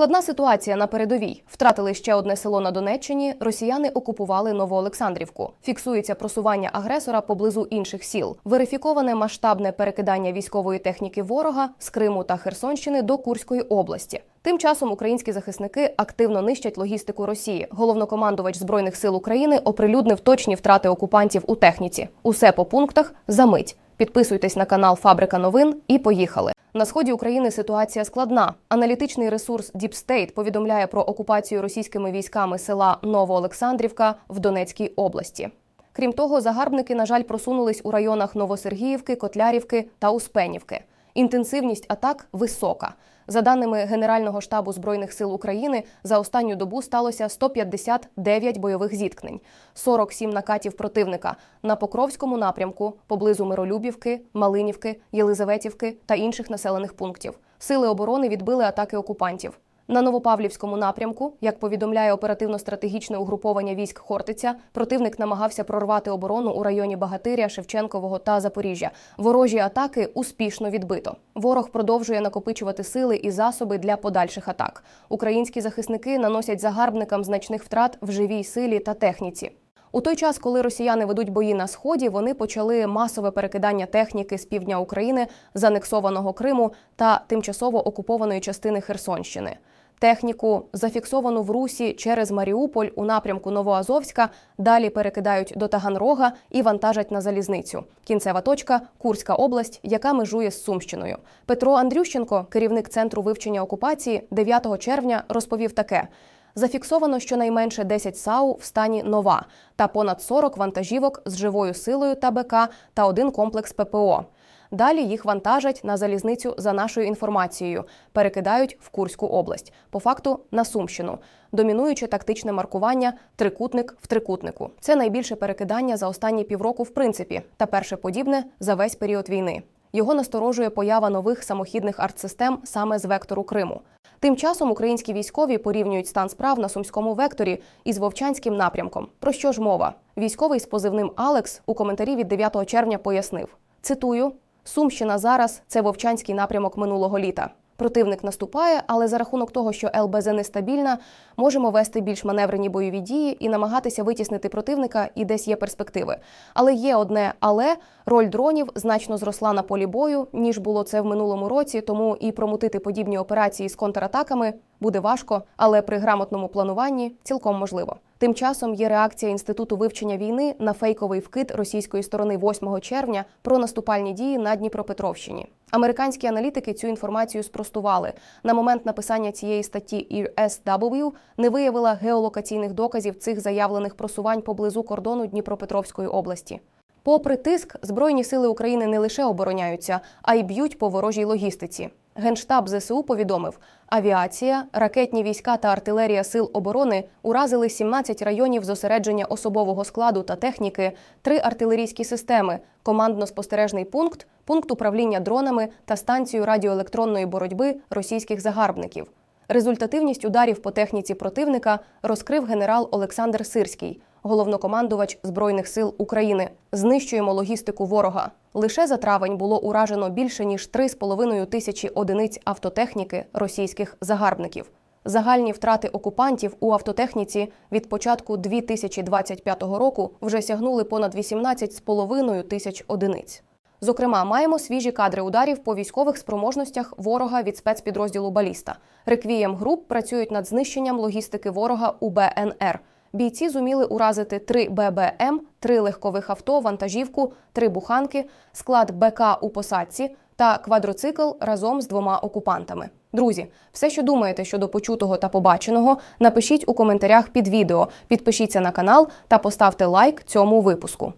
Складна ситуація на передовій. Втратили ще одне село на Донеччині. Росіяни окупували Новоолександрівку. Фіксується просування агресора поблизу інших сіл. Верифіковане масштабне перекидання військової техніки ворога з Криму та Херсонщини до Курської області. Тим часом українські захисники активно нищать логістику Росії. Головнокомандувач збройних сил України оприлюднив точні втрати окупантів у техніці. Усе по пунктах за мить. Підписуйтесь на канал Фабрика новин і поїхали. На сході України ситуація складна. Аналітичний ресурс Deep State повідомляє про окупацію російськими військами села Новоолександрівка в Донецькій області. Крім того, загарбники, на жаль, просунулись у районах Новосергіївки, Котлярівки та Успенівки. Інтенсивність атак висока. За даними Генерального штабу збройних сил України, за останню добу сталося 159 бойових зіткнень, 47 накатів противника на Покровському напрямку поблизу Миролюбівки, Малинівки, Єлизаветівки та інших населених пунктів. Сили оборони відбили атаки окупантів. На Новопавлівському напрямку, як повідомляє оперативно-стратегічне угруповання військ Хортиця, противник намагався прорвати оборону у районі Багатиря, Шевченкового та Запоріжжя. Ворожі атаки успішно відбито. Ворог продовжує накопичувати сили і засоби для подальших атак. Українські захисники наносять загарбникам значних втрат в живій силі та техніці. У той час, коли росіяни ведуть бої на сході, вони почали масове перекидання техніки з півдня України, з анексованого Криму та тимчасово окупованої частини Херсонщини. Техніку, зафіксовану в Русі через Маріуполь у напрямку Новоазовська, далі перекидають до Таганрога і вантажать на залізницю. Кінцева точка Курська область, яка межує з Сумщиною. Петро Андрющенко, керівник центру вивчення окупації, 9 червня розповів таке. Зафіксовано щонайменше 10 САУ в стані нова та понад 40 вантажівок з живою силою та БК та один комплекс ППО. Далі їх вантажать на залізницю за нашою інформацією, перекидають в Курську область, по факту на Сумщину. Домінуюче тактичне маркування трикутник в трикутнику. Це найбільше перекидання за останні півроку, в принципі, та перше подібне за весь період війни. Його насторожує поява нових самохідних артсистем саме з вектору Криму. Тим часом українські військові порівнюють стан справ на сумському векторі із вовчанським напрямком. Про що ж мова? Військовий з позивним Алекс у коментарі від 9 червня пояснив: цитую: Сумщина зараз це вовчанський напрямок минулого літа. Противник наступає, але за рахунок того, що ЛБЗ нестабільна, можемо вести більш маневрені бойові дії і намагатися витіснити противника, і десь є перспективи. Але є одне але роль дронів значно зросла на полі бою, ніж було це в минулому році. Тому і промутити подібні операції з контратаками буде важко, але при грамотному плануванні цілком можливо. Тим часом є реакція інституту вивчення війни на фейковий вкид російської сторони 8 червня про наступальні дії на Дніпропетровщині. Американські аналітики цю інформацію спростували. На момент написання цієї статті ESW не виявила геолокаційних доказів цих заявлених просувань поблизу кордону Дніпропетровської області. Попри тиск, збройні сили України не лише обороняються, а й б'ють по ворожій логістиці. Генштаб ЗСУ повідомив, авіація, ракетні війська та артилерія сил оборони уразили 17 районів зосередження особового складу та техніки, три артилерійські системи, командно-спостережний пункт, пункт управління дронами та станцію радіоелектронної боротьби російських загарбників. Результативність ударів по техніці противника розкрив генерал Олександр Сирський, головнокомандувач Збройних сил України. Знищуємо логістику ворога. Лише за травень було уражено більше ніж 3,5 тисячі одиниць автотехніки російських загарбників. Загальні втрати окупантів у автотехніці від початку 2025 року вже сягнули понад 18,5 тисяч одиниць. Зокрема, маємо свіжі кадри ударів по військових спроможностях ворога від спецпідрозділу Баліста. Реквієм груп працюють над знищенням логістики ворога у БНР. Бійці зуміли уразити три ББМ, три легкових авто, вантажівку, три буханки, склад БК у посадці та квадроцикл разом з двома окупантами. Друзі, все, що думаєте щодо почутого та побаченого, напишіть у коментарях під відео, підпишіться на канал та поставте лайк цьому випуску.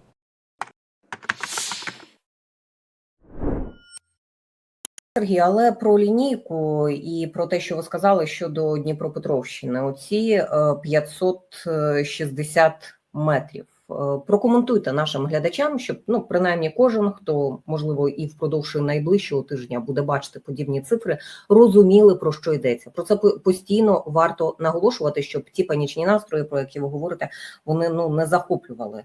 Сергій, але про лінійку і про те, що ви сказали щодо Дніпропетровщини, оці е, 560 метрів. Е, Прокоментуйте нашим глядачам, щоб ну принаймні кожен, хто можливо і впродовж найближчого тижня буде бачити подібні цифри, розуміли про що йдеться. Про це постійно варто наголошувати, щоб ті панічні настрої, про які ви говорите, вони ну не захоплювали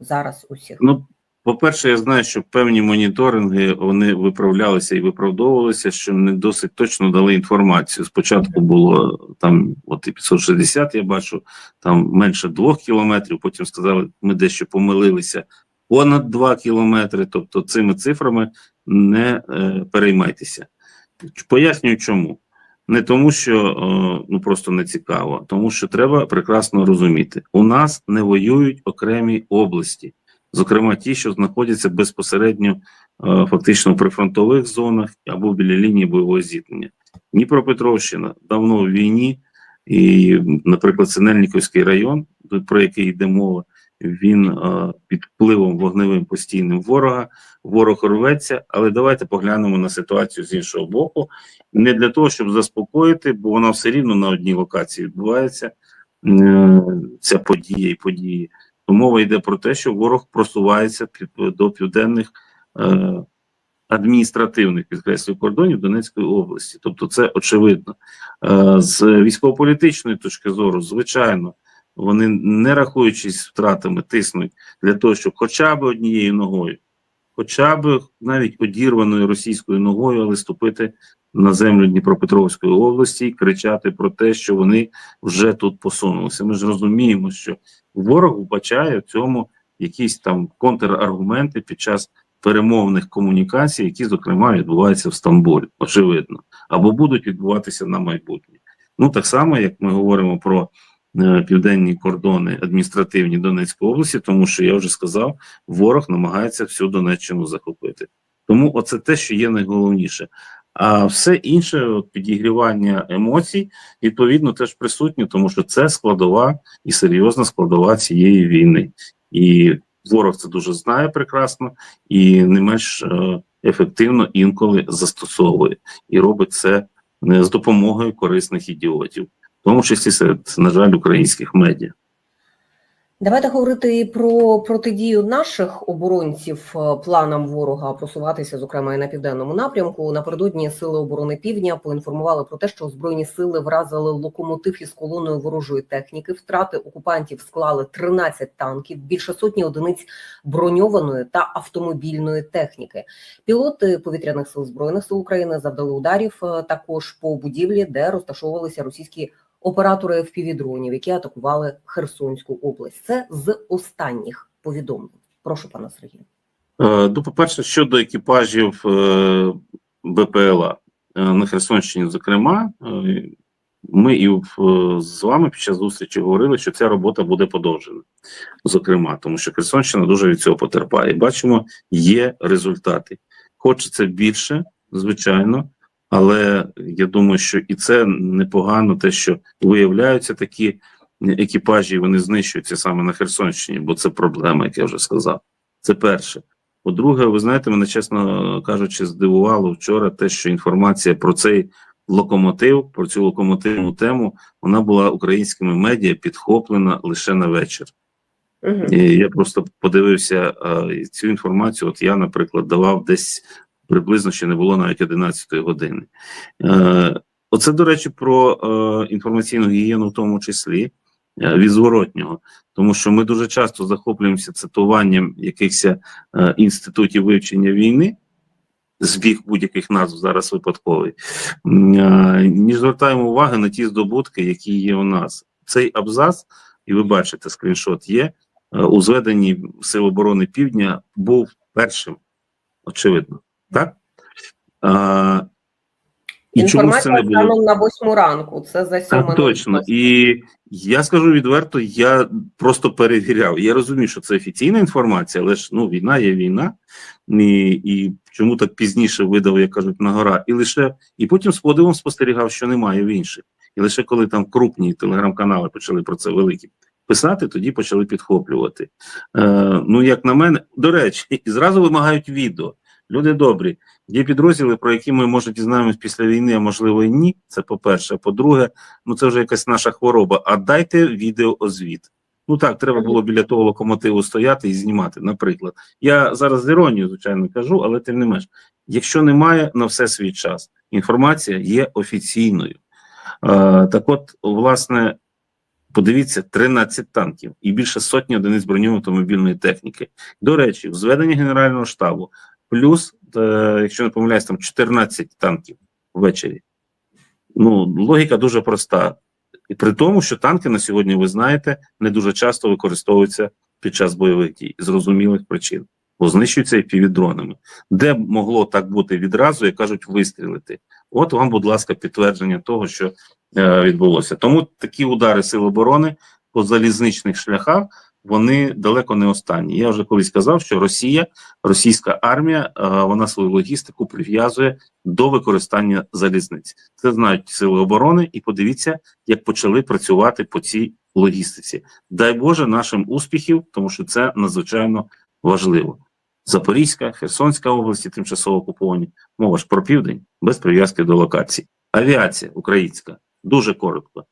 зараз усіх. Ну, По-перше, я знаю, що певні моніторинги вони виправлялися і виправдовувалися, що не досить точно дали інформацію. Спочатку було там, от і 560, я бачу, там менше двох кілометрів. Потім сказали, ми дещо помилилися понад 2 кілометри. Тобто цими цифрами не е, переймайтеся. Пояснюю, чому. Не тому, що е, ну просто не цікаво, тому що треба прекрасно розуміти: у нас не воюють окремі області, зокрема ті, що знаходяться безпосередньо е, фактично в прифронтових зонах або біля лінії бойового зіткнення. Дніпропетровщина давно в війні, і, наприклад, Синельниковський район, про який йде мова, він е, під впливом вогневим постійним ворога. Ворог рветься, але давайте поглянемо на ситуацію з іншого боку. Не для того, щоб заспокоїти, бо вона все рівно на одній локації відбувається е, ця подія і події. То мова йде про те, що ворог просувається до південних е, адміністративних підкреслю кордонів Донецької області. Тобто, це очевидно. Е, з військово-політичної точки зору, звичайно, вони не рахуючись втратами, тиснуть для того, щоб хоча б однією ногою, хоча б навіть одірваною російською ногою, але ступити на землю Дніпропетровської області і кричати про те, що вони вже тут посунулися. Ми ж розуміємо, що ворог вбачає в цьому якісь там контраргументи під час перемовних комунікацій, які, зокрема, відбуваються в Стамбулі, очевидно, або будуть відбуватися на майбутнє. Ну так само, як ми говоримо про південні кордони адміністративні Донецької області, тому що я вже сказав, ворог намагається всю Донеччину захопити. Тому оце те, що є найголовніше. А все інше, от, підігрівання емоцій, відповідно, теж присутнє, тому що це складова і серйозна складова цієї війни. І ворог це дуже знає прекрасно і не менш е, ефективно інколи застосовує і робить це не з допомогою корисних ідіотів, в тому числі серед, на жаль, українських медіа. Давайте говорити і про протидію наших оборонців е, планам ворога просуватися, зокрема і на південному напрямку. Напередодні сили оборони Півдня поінформували про те, що збройні сили вразили локомотив із колоною ворожої техніки. Втрати окупантів склали 13 танків, більше сотні одиниць броньованої та автомобільної техніки. Пілоти повітряних сил збройних сил України завдали ударів е, також по будівлі, де розташовувалися російські оператори FPV-дронів, які атакували Херсонську область. Це з останніх повідомлень. Прошу пана Сергія. Е, Ну, по-перше, щодо екіпажів е, БПЛА е, на Херсонщині, зокрема, ми і з вами під час зустрічі говорили, що ця робота буде подовжена. Зокрема, тому що Херсонщина дуже від цього потерпає. Бачимо, є результати. Хочеться більше, звичайно, але я думаю, що і це непогано, те, що виявляються такі екіпажі, і вони знищуються саме на Херсонщині, бо це проблема, як я вже сказав. Це перше. По-друге, ви знаєте, мене, чесно кажучи, здивувало вчора те, що інформація про цей локомотив, про цю локомотивну тему, вона була українськими медіа підхоплена лише на вечір. Угу. І я просто подивився а, цю інформацію. От я, наприклад, давав десь приблизно ще не було навіть 11 години. Е, оце, до речі, про е, інформаційну гігієну, в тому числі е, від зворотнього, тому що ми дуже часто захоплюємося цитуванням якихось е, інститутів вивчення війни. Збіг будь-яких назв зараз випадковий, е, звертаємо уваги на ті здобутки, які є у нас. Цей абзац, і ви бачите, скріншот є у зведенні Сил оборони Півдня був першим, очевидно, так? А, і чому ж це Інформація не було? на восьму ранку. Це за сьоме. Так, точно. І я скажу відверто, я просто перевіряв. Я розумію, що це офіційна інформація, але ж ну війна є війна, і, і чому так пізніше видав, як кажуть, на гора, і лише і потім з подивом спостерігав, що немає в інших. І лише коли там крупні телеграм-канали почали про це великі писати, тоді почали підхоплювати. Е, ну, як на мене, до речі, і зразу вимагають відео. Люди добрі, є підрозділи, про які ми може дізнаємось після війни, а можливо і ні. Це по-перше. По-друге, ну це вже якась наша хвороба. А дайте відеозвіт. Ну так, треба було біля того локомотиву стояти і знімати. Наприклад, я зараз з іронією, звичайно, кажу, але тим не менш, якщо немає на все свій час, інформація є офіційною. Е, так, от, власне, Подивіться, 13 танків і більше сотні одиниць броньованої автомобільної техніки. До речі, в зведенні Генерального штабу плюс, е, якщо не помиляюсь, там 14 танків ввечері. Ну, логіка дуже проста. І при тому, що танки на сьогодні, ви знаєте, не дуже часто використовуються під час бойових дій з зрозумілих причин, бо знищуються і півдронами. Де могло так бути відразу, як кажуть, вистрілити? От вам, будь ласка, підтвердження того, що е, відбулося. Тому такі удари Сил оборони по залізничних шляхах вони далеко не останні. Я вже колись казав, що Росія, російська армія, е, вона свою логістику прив'язує до використання залізниць. Це знають сили оборони, і подивіться, як почали працювати по цій логістиці. Дай Боже нашим успіхів, тому що це надзвичайно важливо. Запорізька, Херсонська області, тимчасово окуповані. Мова ж про південь без прив'язки до локацій. Авіація українська дуже коротко. Е,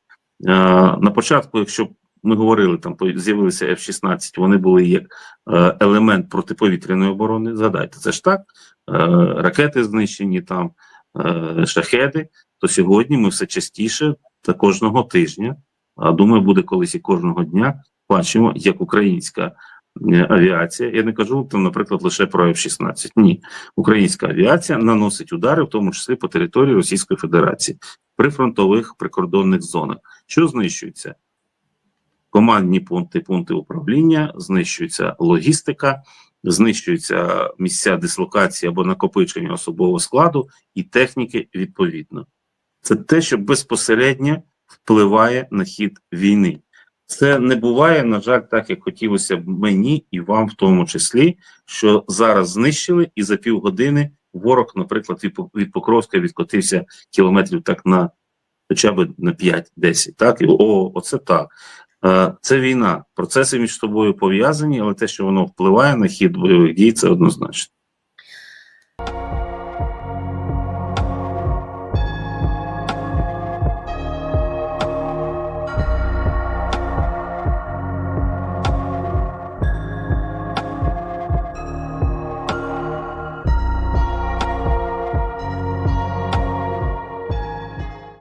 на початку, якщо ми говорили, там з'явилися F-16, вони були як е, елемент протиповітряної оборони. Згадайте, це ж так. Е, ракети знищені, там е, шахеди. То сьогодні ми все частіше та кожного тижня, а думаю, буде колись і кожного дня, бачимо, як українська авіація. Я не кажу там, наприклад, лише про F-16. Ні, українська авіація наносить удари, в тому числі по території Російської Федерації при фронтових прикордонних зонах. Що знищується? Командні пункти, пункти управління, знищується логістика, знищуються місця дислокації або накопичення особового складу і техніки відповідно. Це те, що безпосередньо впливає на хід війни. Це не буває, на жаль, так як хотілося б мені і вам в тому числі, що зараз знищили, і за півгодини ворог, наприклад, від Пок- Покровська відкотився кілометрів так на хоча б на 5-10. Так, і о, оце так. Е, Це війна. Процеси між собою пов'язані, але те, що воно впливає на хід бойових дій, це однозначно.